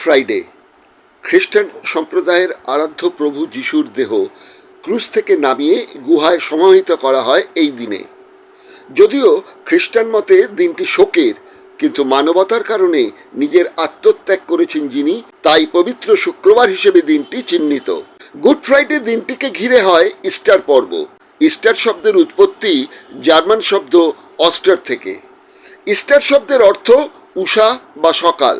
Friday খ্রিস্টান সম্প্রদায়ের আরাধ্য প্রভু যিশুর দেহ ক্রুজ থেকে নামিয়ে গুহায় সমাহিত করা হয় এই দিনে। যদিও খ্রিস্টান মতে দিনটি শোকের, কিন্তু মানবতার কারণে নিজের আত্মত্যাগ করেছেন যিনি, তাই পবিত্র শুক্রবার হিসেবে দিনটি চিহ্নিত। গুড ফ্রাইডে দিনটিকে ঘিরে হয় ইস্টার পর্ব। ইস্টার শব্দের উৎপত্তি জার্মান শব্দ অস্টার থেকে। ইস্টার শব্দের অর্থ উষা বা সকাল।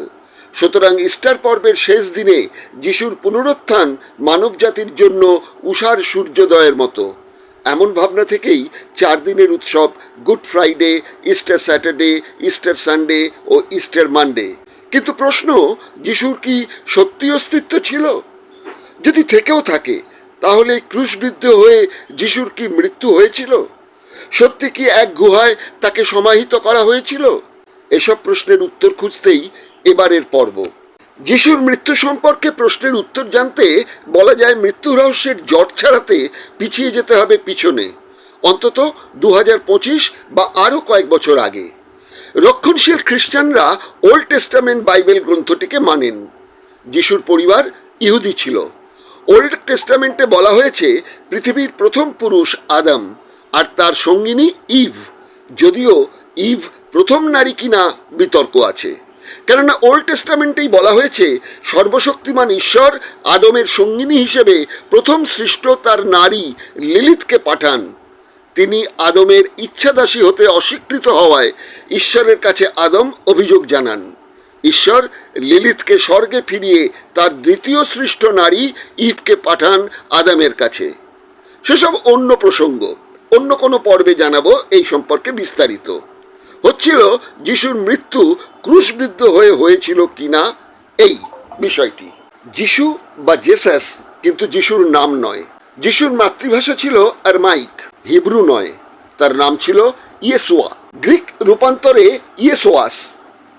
সুতরাং ইস্টার পর্বের শেষ দিনে যিশুর পুনরুত্থান মানবজাতির জন্য উষার সূর্যোদয়ের মতো। এমন ভাবনা থেকেই চার দিনের উৎসব Good Friday, Easter Saturday, Easter Sunday ও ইস্টার মানডে। কিন্তু প্রশ্ন, যিশুর কি সত্যি অস্তিত্ব ছিল? যদি থেকেও থাকে, তাহলে ক্রুশবিদ্ধ হয়ে যিশুর কি মৃত্যু হয়েছিল? সত্যি কি এক গুহায় তাকে সমাহিত করা হয়েছিল? এসব প্রশ্নের উত্তর খুঁজতেই এবারের পর্ব। যিশুর মৃত্যু সম্পর্কে প্রশ্নের উত্তর জানতে বলা যায় মৃত্যু রহস্যের জট ছাড়াতে পিছিয়ে যেতে হবে পিছনে। অন্তত দু বা আরও কয়েক বছর আগে। রক্ষণশীল খ্রিস্টানরা ওল্ড টেস্টামেন্ট বাইবেল গ্রন্থটিকে মানেন। যিশুর পরিবার ইহুদি ছিল। ওল্ড টেস্টামেন্টে বলা হয়েছে, পৃথিবীর প্রথম পুরুষ আদম আর তার সঙ্গিনী ইভ। যদিও ইভ প্রথম নারী কিনা বিতর্ক আছে। কেননা ওল্ড টেস্টামেন্টেই বলা হয়েছে, সর্বশক্তিমান ঈশ্বর আদমের সঙ্গিনী হিসেবে প্রথম সৃষ্ট তার নারী লিলিতকে পাঠান। তিনি আদমের ইচ্ছাদাসী হতে অস্বীকৃত হওয়ায় ঈশ্বরের কাছে আদম অভিযোগ জানান। ঈশ্বর লিলিতকে স্বর্গে ফিরিয়ে তার দ্বিতীয় সৃষ্ট নারী ইভকে পাঠান আদামের কাছে। সেসব অন্য প্রসঙ্গ, অন্য কোনো পর্বে জানাব এই সম্পর্কে বিস্তারিত। হচ্ছিল যিশুর মৃত্যু ক্রুশবিদ্ধ হয়ে হয়েছিল কিনা? এই বিষয়টি। যিশু বা জেসাস কিন্তু যিশুর নাম নয়। যিশুর মাতৃভাষা ছিল আরমাইক হিব্রু নয়। তার নাম ছিল ইয়েসোয়া। গ্রিক রূপান্তরে ইয়েসোয়াস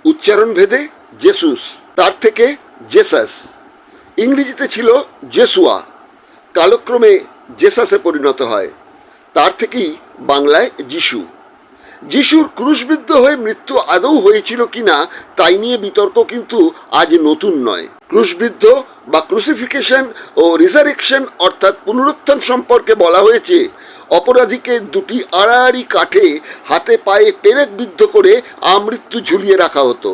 উচ্চারণ ভেদে জেসুস, তার থেকে জেসাস। ইংরেজিতে ছিল জেসুয়া। কালক্রমে জেসাসে পরিণত হয়। তার থেকেই বাংলায় যিশু। যিশুর ক্রুশবিদ্ধ হয়ে মৃত্যু আদৌ হয়েছিল কিনা তাই নিয়ে বিতর্ক কিন্তু আজ নতুন নয়। ক্রুশবিদ্ধ বা ক্রুসিফিকেশন ও রিজারেকশন অর্থাৎ পুনরুত্থান সম্পর্কে বলা হয়েছে, অপরাধীকে দুটি আড়াআড়ি কাঠে হাতে পায়ে পেরেক বিদ্ধ করে আমৃত্যু ঝুলিয়ে রাখা হতো।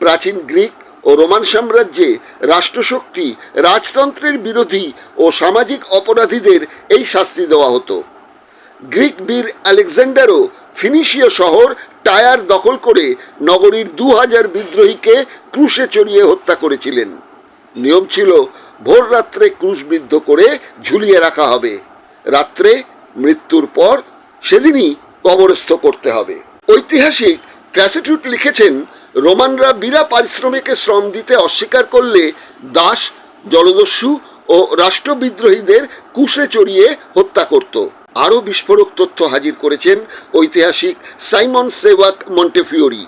প্রাচীন গ্রিক ও রোমান সাম্রাজ্যে রাষ্ট্রশক্তি, রাজতন্ত্রের বিরোধী ও সামাজিক অপরাধীদের এই শাস্তি দেওয়া হতো। গ্রিক বীর আলেকজান্ডারও ফিনিশীয় শহর টায়ার দখল করে নগরীর দু হাজার বিদ্রোহীকে ক্রুশে চড়িয়ে হত্যা করেছিলেন। নিয়ম ছিল, ভোর রাত্রে ক্রুশবিদ্ধ করে ঝুলিয়ে রাখা হবে। রাত্রে মৃত্যুর পর সেদিনই কবরস্থ করতে হবে। ঐতিহাসিক ক্যাসেটুট লিখেছেন, রোমানরা বিনা পারিশ্রমিকে শ্রম দিতে অস্বীকার করলে দাস, জলদস্যু ও রাষ্ট্রবিদ্রোহীদের কুশে চড়িয়ে হত্যা করত। আরও বিস্ফোরক তথ্য হাজির করেছেন ঐতিহাসিক সাইমন সেওয়াক মন্টেফিওরি।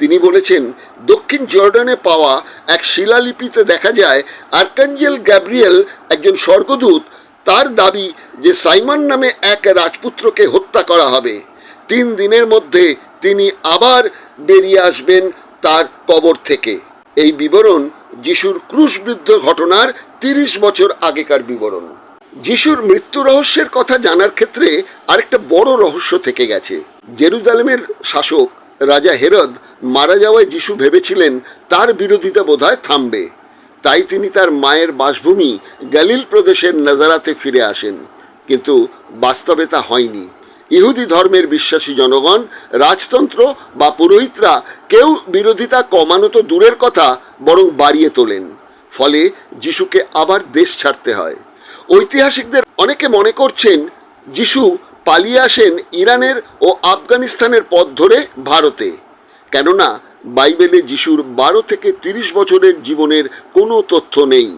তিনি বলেছেন, দক্ষিণ জর্ডানে পাওয়া এক শিলালিপিতে দেখা যায়, আর্কাঞ্জেল গ্যাব্রিয়েল একজন স্বর্গদূত। তার দাবি যে সাইমন নামে এক রাজপুত্রকে হত্যা করা হবে। তিন দিনের মধ্যে তিনি আবার বেরিয়ে আসবেন তার কবর থেকে। এই বিবরণ যিশুর ক্রুশবৃদ্ধ ঘটনার তিরিশ বছর আগেকার বিবরণ। যিশুর মৃত্যু রহস্যের কথা জানার ক্ষেত্রে আরেকটা বড় রহস্য থেকে গেছে। জেরুজালেমের শাসক রাজা হেরদ মারা যাওয়ায় যিশু ভেবেছিলেন তার বিরোধিতা বোধহয় থামবে। তাই তিনি তার মায়ের বাসভূমি গ্যালিল প্রদেশের নাজারাতে ফিরে আসেন। কিন্তু বাস্তবে তা হয়নি। ইহুদি ধর্মের বিশ্বাসী জনগণ, রাজতন্ত্র বা পুরোহিতরা কেউ বিরোধিতা কমানো তো দূরের কথা, বরং বাড়িয়ে তোলেন। ফলে যিশুকে আবার দেশ ছাড়তে হয়। ঐতিহাসিকদের অনেকে মনে করছেন যিশু পালিয়ে আসেন ইরানের ও আফগানিস্তানের পথ ধরে ভারতে। কেননা বাইবেলে যিশুর বারো থেকে তিরিশ বছরের জীবনের কোনো তথ্য নেই।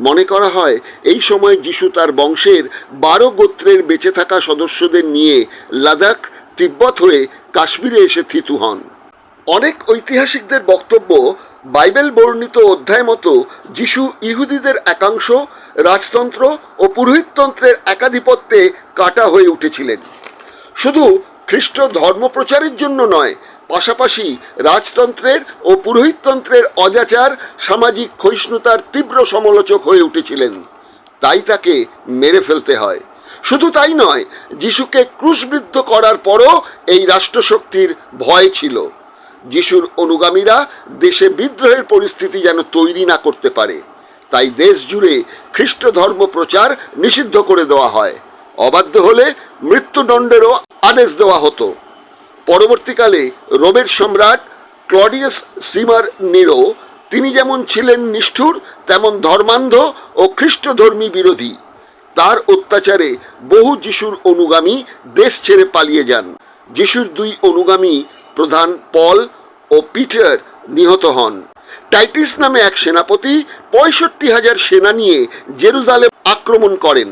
মনে করা হয় এই সময় যিশু তার বংশের বারো গোত্রের বেঁচে থাকা সদস্যদের নিয়ে লাদাখ, তিব্বত হয়ে কাশ্মীরে এসে থিতু হন। অনেক ঐতিহাসিকদের বক্তব্য বাইবেল বর্ণিত অধ্যায় মতো যিশু ইহুদিদের একাংশ রাজতন্ত্র ও পুরোহিততন্ত্রের একাধিপত্যে কাটা হয়ে উঠেছিলেন। শুধু খ্রিস্ট ধর্মপ্রচারের জন্য নয়, পাশাপাশি রাজতন্ত্রের ও পুরোহিততন্ত্রের অজাচার, সামাজিক ক্ষয়িষ্ণুতার তীব্র সমালোচক হয়ে উঠেছিলেন। তাই তাকে মেরে ফেলতে হয়। শুধু তাই নয়, যিশুকে ক্রুশবিদ্ধ করার পরও এই রাষ্ট্রশক্তির ভয় ছিল। যিশুর অনুগামীরা দেশে বিদ্রোহের পরিস্থিতি যেন তৈরি না করতে পারে। তাই দেশ জুড়ে খ্রিস্ট ধর্ম প্রচার নিষিদ্ধ করে দেওয়া হয়। অবাধ্য হলে মৃত্যুদণ্ডেরও আদেশ দেওয়া হতো। পরবর্তীকালে রোমের সম্রাট ক্লডিয়াস সিমার নিরো তিনি যেমন ছিলেন নিষ্ঠুর, তেমন ধর্মান্ধ ও খ্রিস্টধর্মী বিরোধী। তার অত্যাচারে বহু যিশুর অনুগামী দেশ ছেড়ে পালিয়ে যান। যিশুর দুই অনুগামী প্রধান পল ও পিটার নিহত হন। টাইটিস নামে এক সেনাপতি পঁয়ষট্টি হাজার সেনা নিয়ে জেরুজালেম আক্রমণ করেন।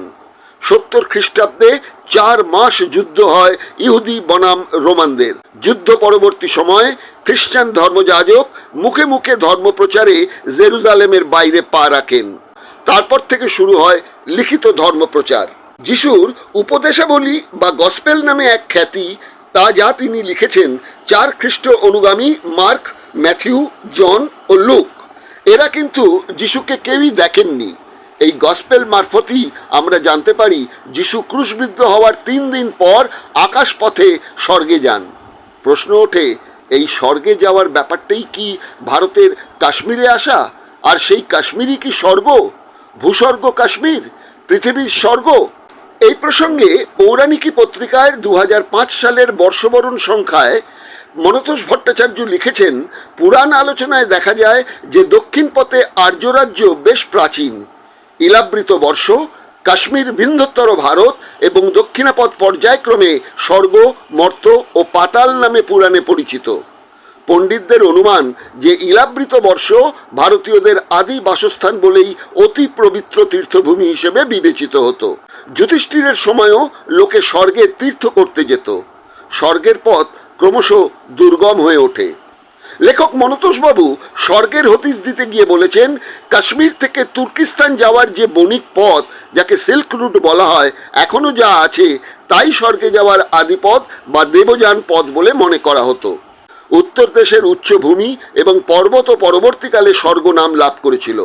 সত্তর খ্রিস্টাব্দে চার মাস যুদ্ধ হয় ইহুদি বনাম রোমানদের। যুদ্ধ পরবর্তী সময়ে খ্রিস্টান ধর্মযাজক মুখে মুখে ধর্মপ্রচারে জেরুজালেমের বাইরে পা রাখেন। তারপর থেকে শুরু হয় লিখিত ধর্মপ্রচার। যিশুর উপদেশাবলী বা গসপেল নামে এক খ্যাতি, তা যা তিনি লিখেছেন চার খ্রিস্ট অনুগামী মার্ক ম্যাথিউ, জন ও লুক। এরা কিন্তু যিশুকে কেউই দেখেননি। এই গসপেল মারফতই আমরা জানতে পারি যিশু ক্রুশবিদ্ধ হওয়ার তিন দিন পর আকাশ পথে স্বর্গে যান। প্রশ্ন ওঠে, এই স্বর্গে যাওয়ার ব্যাপারটাই কি ভারতের কাশ্মীরে আসা? আর সেই কাশ্মীরই কি স্বর্গ? ভূস্বর্গ কাশ্মীর? পৃথিবীর স্বর্গ? এই প্রসঙ্গে পৌরাণিকী পত্রিকায় দু হাজার পাঁচ সালের বর্ষবরণ সংখ্যায় মনতোষ ভট্টাচার্য লিখেছেন, পুরাণ আলোচনায় দেখা যায় যে দক্ষিণ পথে আর্যরাজ্য বেশ প্রাচীন। ইলাবৃত বর্ষ, কাশ্মীর ভিন্নতর ভারত এবং দক্ষিণাপথ পর্যায়ক্রমে স্বর্গ, মর্ত ও পাতাল নামে পুরাণে পরিচিত। পণ্ডিতদের অনুমান যে ইলাবৃত বর্ষ ভারতীয়দের আদি বাসস্থান বলেই অতি পবিত্র তীর্থভূমি হিসেবে বিবেচিত হতো। যুধিষ্ঠিরের সময়ও লোকে স্বর্গে তীর্থ করতে যেত। স্বর্গের পথ ক্রমশ দুর্গম হয়ে ওঠে। লেখক মনতোষবাবু স্বর্গের হদিস দিতে গিয়ে বলেছেন, কাশ্মীর থেকে তুর্কিস্তান যাওয়ার যে বণিক পথ, যাকে সিল্ক রুট বলা হয় এখনও যা আছে, তাই স্বর্গে যাওয়ার আদিপথ বা দেবযান পথ বলে মনে করা হতো। উত্তর দেশের উচ্চভূমি এবং পর্বত পরবর্তীকালে স্বর্গ নাম লাভ করেছিল।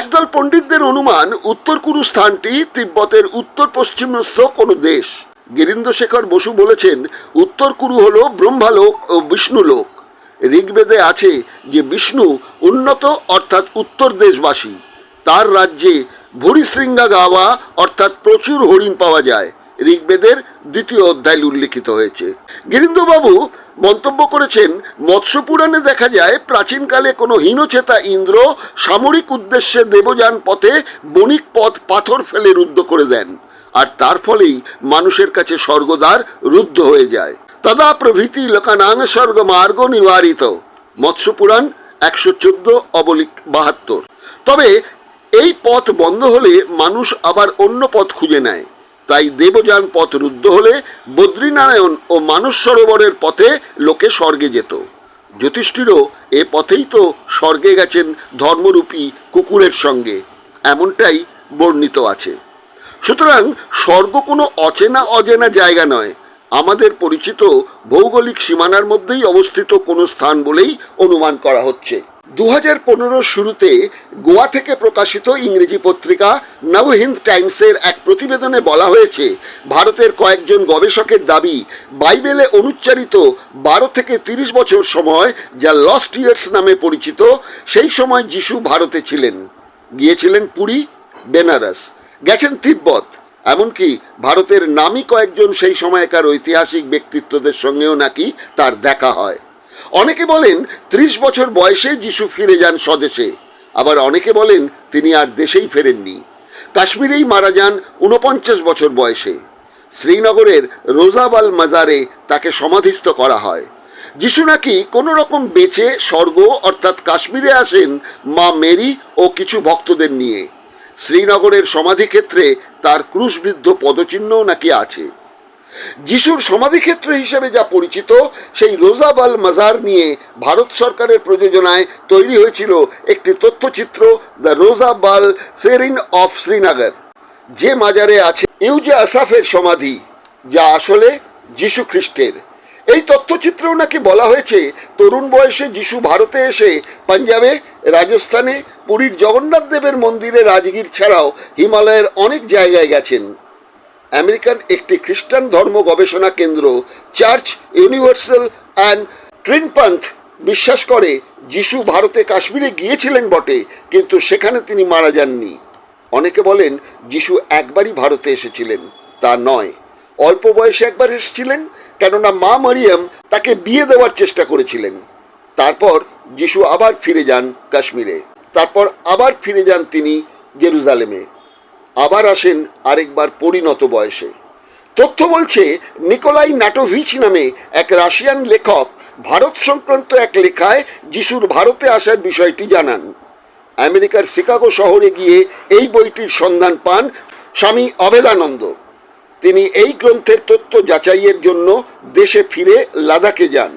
একদল পণ্ডিতদের অনুমান, উত্তর কুরু স্থানটি তিব্বতের উত্তর পশ্চিমস্থ কোনো দেশ। গিরীন্দ্রশেখর বসু বলেছেন, উত্তর কুরু হল ব্রহ্মালোক ও বিষ্ণুলোক। ঋগ্বেদে আছে যে বিষ্ণু উন্নত অর্থাৎ উত্তর দেশবাসী। তার রাজ্যে ভুরিশৃঙ্গা গাওয়া অর্থাৎ প্রচুর হরিণ পাওয়া যায়। ঋগ্বেদের দ্বিতীয় অধ্যায় উল্লিখিত হয়েছে। গিরীন্দ্রবাবু মন্তব্য করেছেন মৎস্য পুরাণে দেখা যায় প্রাচীনকালে কোনো হীনচেতা ইন্দ্র সামরিক উদ্দেশ্যে দেবযান পথে বণিক পথ পাথর ফেলে রুদ্ধ করে দেন। আর তার ফলেই মানুষের কাছে স্বর্গদ্বার রুদ্ধ হয়ে যায়। তদা প্রভৃতি লোকানাং স্বর্গ মার্গ নিবারিত। মৎস্য পুরাণ একশো চোদ্দ অবলিক বাহাত্তর। তবে এই পথ বন্ধ হলে মানুষ আবার অন্য পথ খুঁজে নেয়। তাই দেবযান পথ রুদ্ধ হলে বদ্রীনারায়ণ ও মানস সরোবরের পথে লোকে স্বর্গে যেত। জ্যোতিষ্ঠিরও এ পথেই তো স্বর্গে গেছেন ধর্মরূপী কুকুরের সঙ্গে। এমনটাই বর্ণিত আছে। সুতরাং স্বর্গ কোনো অচেনা অজেনা জায়গা নয়। আমাদের পরিচিত ভৌগোলিক সীমানার মধ্যেই অবস্থিত কোনো স্থান বলেই অনুমান করা হচ্ছে। দু হাজার শুরুতে গোয়া থেকে প্রকাশিত ইংরেজি পত্রিকা নবহিন্দ টাইমসের এক প্রতিবেদনে বলা হয়েছে, ভারতের কয়েকজন গবেষকের দাবি, বাইবেলে অনুচ্চারিত বারো থেকে তিরিশ বছর সময় যা লস্ট ইয়ার্স নামে পরিচিত, সেই সময় যিশু ভারতে ছিলেন। গিয়েছিলেন পুরী, বেনারস। গেছেন তিব্বত, এমনকি ভারতের নামী কয়েকজন সেই সময়কার ঐতিহাসিক ব্যক্তিত্বদের সঙ্গেও নাকি তার দেখা হয়। অনেকে বলেন ত্রিশ বছর বয়সে যিশু ফিরে যান স্বদেশে, আবার অনেকে বলেন তিনি আর দেশেই ফেরেননি। কাশ্মীরেই মারা যান ঊনপঞ্চাশ বছর বয়সে। শ্রীনগরের রোজাবাল মাজারে তাকে সমাধিস্থ করা হয়। যিশু নাকি কোনো রকম বেঁচে, স্বর্গ অর্থাৎ কাশ্মীরে আসেন মা মেরি ও কিছু ভক্তদের নিয়ে। শ্রীনগরের সমাধিক্ষেত্রে তার ক্রুশবিদ্ধ পদচিহ্নও নাকি আছে। যিশুর সমাধিক্ষেত্র হিসেবে যা পরিচিত, সেই রোজাবাল মাজার নিয়ে ভারত সরকারের প্রযোজনায় তৈরি হয়েছিল একটি তথ্যচিত্র, the Rozabal shrine of Srinagar, যে মাজারে আছে ইউজে আসাফের সমাধি, যা আসলে যিশু খ্রিস্টের। এই তথ্যচিত্রেও নাকি বলা হয়েছে, তরুণ বয়সে যিশু ভারতে এসে পাঞ্জাবে রাজস্থানে পুরীর জগন্নাথ দেবের মন্দিরে রাজগীর ছাড়াও হিমালয়ের অনেক জায়গায় গেছেন। আমেরিকান একটি খ্রিস্টান ধর্ম গবেষণা কেন্দ্র, চার্চ, ইউনিভার্সাল অ্যান্ড ট্রিনপান্থ বিশ্বাস করে যিশু ভারতে কাশ্মীরে গিয়েছিলেন বটে, কিন্তু সেখানে তিনি মারা যাননি। অনেকে বলেন যিশু একবারই ভারতে এসেছিলেন, তা নয়। অল্প বয়সে একবার এসেছিলেন, কেননা মা মারিয়াম তাকে বিয়ে দেওয়ার চেষ্টা করেছিলেন। তারপর যিশু আবার ফিরে যান কাশ্মীরে। তারপর আবার ফিরে যান তিনি জেরুজালেমে। আবার আসেন আরেকবার পরিণত বয়সে। তথ্য বলছে, নিকোলাই নাটোভিচ নামে এক রাশিয়ান লেখক ভারত সংক্রান্ত এক লেখায় যিশুর ভারতে আসার বিষয়টি জানান। আমেরিকার শিকাগো শহরে গিয়ে এই বইটির সন্ধান পান স্বামী অভেদানন্দ তিনি এই গ্রন্থের তথ্য যাচাইয়ের জন্য দেশে ফিরে লাদাখে যান।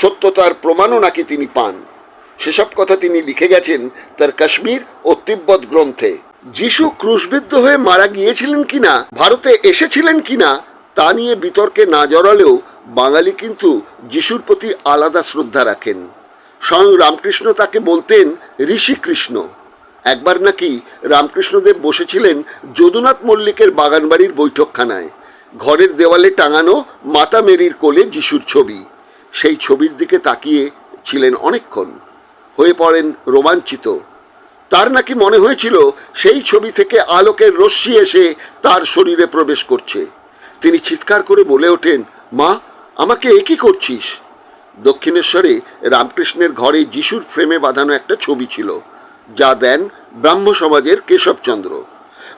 সত্যতার প্রমাণও নাকি তিনি পান। সেসব কথা তিনি লিখে গেছেন তার কাশ্মীর ও তিব্বত গ্রন্থে। যিশু ক্রুশবিদ্ধ হয়ে মারা গিয়েছিলেন কিনা, ভারতে এসেছিলেন কিনা, তা নিয়ে বিতর্কে না জড়ালেও বাঙালি কিন্তু যিশুর প্রতি আলাদা শ্রদ্ধা রাখেন। স্বয়ং রামকৃষ্ণ তাকে বলতেন, ঋষিকৃষ্ণ। একবার নাকি রামকৃষ্ণদেব বসেছিলেন যদুনাথ মল্লিকের বাগানবাড়ির বৈঠকখানায়। ঘরের দেওয়ালে টাঙানো মাতা মেরির কোলে যিশুর ছবি। সেই ছবির দিকে তাকিয়ে ছিলেন অনেকক্ষণ। হয়ে পড়েন রোমাঞ্চিত। তার নাকি মনে হয়েছিল, সেই ছবি থেকে আলোকের রশ্মি এসে তার শরীরে প্রবেশ করছে। তিনি চিৎকার করে বলে ওঠেন, মা, আমাকে এ কি করছিস? দক্ষিণেশ্বরে রামকৃষ্ণের ঘরে যিশুর ফ্রেমে বাঁধানো একটা ছবি ছিল, যা দেন ব্রাহ্ম সমাজের কেশবচন্দ্র।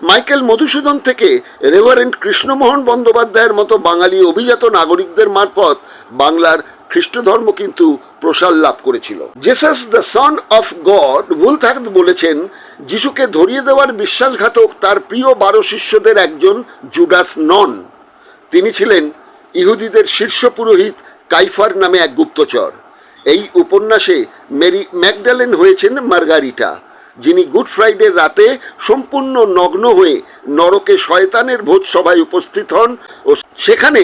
মাইকেল মধুসূদন থেকে রেভারেন্ট কৃষ্ণমোহন বন্দ্যোপাধ্যায়ের মতো বাঙালি অভিজাত নাগরিকদের মারফত বাংলার খ্রিস্ট ধর্ম কিন্তু প্রসার লাভ করেছিল। Jesus the son of God ভুল থাকত বলেছেন, যিশুকে ধরিয়ে দেওয়ার বিশ্বাসঘাতক তার প্রিয় বারো শিষ্যদের একজন জুডাস নন। তিনি ছিলেন ইহুদিদের শীর্ষ পুরোহিত কাইফার নামে এক গুপ্তচর। এই উপন্যাসে মেরি ম্যাকডালেন হয়েছেন মার্গারিটা, যিনি গুড ফ্রাইডের রাতে সম্পূর্ণ নগ্ন হয়ে নরকে শয়তানের ভোজ সভায় উপস্থিত হন ও সেখানে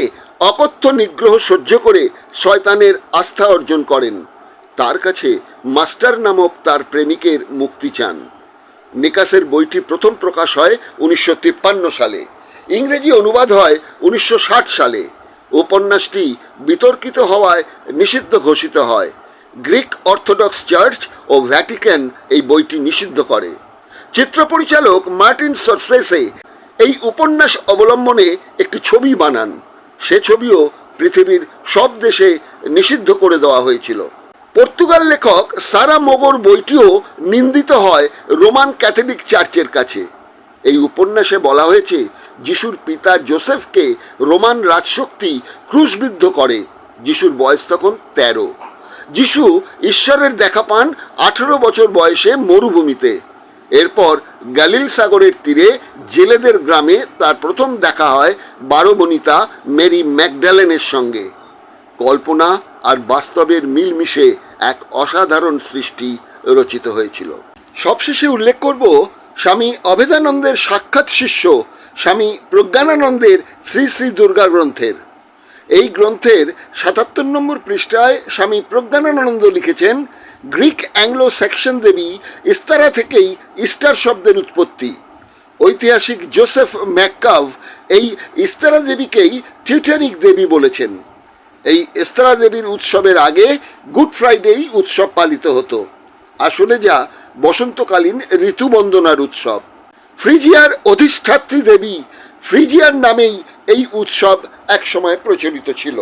অকথ্য নিগ্রহ সহ্য করে শয়তানের আস্থা অর্জন করেন। তার কাছে মাস্টার নামক তার প্রেমিকের মুক্তি চান। নিকাসের বইটি প্রথম প্রকাশ হয় উনিশশো তিপ্পান্ন সালে। ইংরেজি অনুবাদ হয় উনিশশো ষাট সালে। উপন্যাসটি বিতর্কিত হওয়ায় নিষিদ্ধ ঘোষিত হয়। গ্রিক অর্থোডক্স চার্চ ও ভ্যাটিক্যান এই বইটি নিষিদ্ধ করে। চিত্র পরিচালক মার্টিন সরসেসে এই উপন্যাস অবলম্বনে একটি ছবি বানান। সে ছবিও পৃথিবীর সব দেশে নিষিদ্ধ করে দেওয়া হয়েছিল। পর্তুগাল লেখক সারা মোগর বইটিও নিন্দিত হয় রোমান ক্যাথলিক চার্চের কাছে। এই উপন্যাসে বলা হয়েছে, যিশুর পিতা জোসেফকে রোমান রাজশক্তি ক্রুশবিদ্ধ করে। যিশুর বয়স তখন তেরো। যিশু ঈশ্বরের দেখা পান আঠেরো বছর বয়সে মরুভূমিতে। এরপর গ্যালিল সাগরের তীরে জেলেদের গ্রামে তার প্রথম দেখা হয় বারো বনিতা মেরি ম্যাকডালেনের সঙ্গে। কল্পনা আর বাস্তবের মিলমিশে এক অসাধারণ সৃষ্টি রচিত হয়েছিল। সবশেষে উল্লেখ করব স্বামী অভেদানন্দের সাক্ষাৎ শিষ্য, স্বামী প্রজ্ঞানানন্দের শ্রী শ্রী দুর্গা গ্রন্থের। এই গ্রন্থের সাতাত্তর নম্বর পৃষ্ঠায় স্বামী প্রজ্ঞানানন্দ লিখেছেন গ্রিক অ্যাংলো সেকশন দেবী ইস্তারা থেকেই ইস্টার শব্দের উৎপত্তি। ঐতিহাসিক জোসেফ ম্যাককাভ এই ইস্তারা দেবীকেই টিউটানিক দেবী বলেছেন। এই ইস্তারা দেবীর উৎসবের আগে গুড ফ্রাইডেই উৎসব পালিত হতো। আসলে যা বসন্তকালীন ঋতুবন্দনার উৎসব। ফ্রিজিয়ার অধিষ্ঠাত্রী দেবী ফ্রিজিয়ার নামেই এই উৎসব একসময় প্রচলিত ছিল।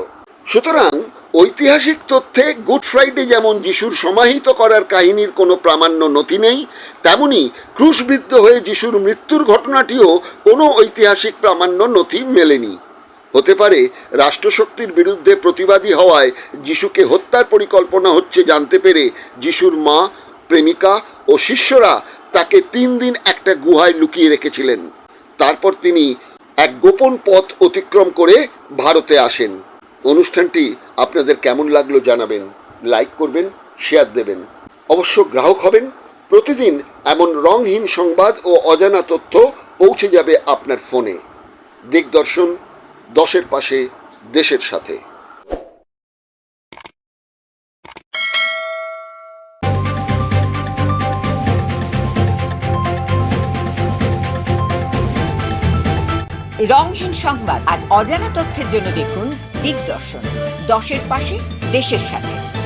সুতরাং ঐতিহাসিক তথ্যে গুড ফ্রাইডে যেমন যিশুর সমাহিত করার কাহিনীর কোনো প্রামাণ্য নথি নেই, তেমনি ক্রুশবিদ্ধ হয়ে যিশুর মৃত্যুর ঘটনাটিও কোনো ঐতিহাসিক প্রামাণ্য নথি মেলেনি। হতে পারে রাষ্ট্রশক্তির বিরুদ্ধে প্রতিবাদী হওয়ায় যিশুকে হত্যার পরিকল্পনা হচ্ছে জানতে পেরে যিশুর মা, প্রেমিকা ও শিষ্যরা তাকে তিন দিন একটা গুহায় লুকিয়ে রেখেছিলেন। তারপর তিনি এক গোপন পথ অতিক্রম করে ভারতে আসেন। অনুষ্ঠানটি আপনাদের কেমন লাগল জানাবেন লাইক করবেন শেয়ার দেবেন। অবশ্য গ্রাহক হবেন, প্রতিদিন এমন রংহীন সংবাদ ও অজানা তথ্য পৌঁছে যাবে আপনার ফোনে। দিগদর্শন দশের পাশে, দেশের সাথে। রংহীন সংবাদ আর অজানা তথ্যের জন্য দেখুন দিগদর্শন। দশের পাশে দেশের সাথে।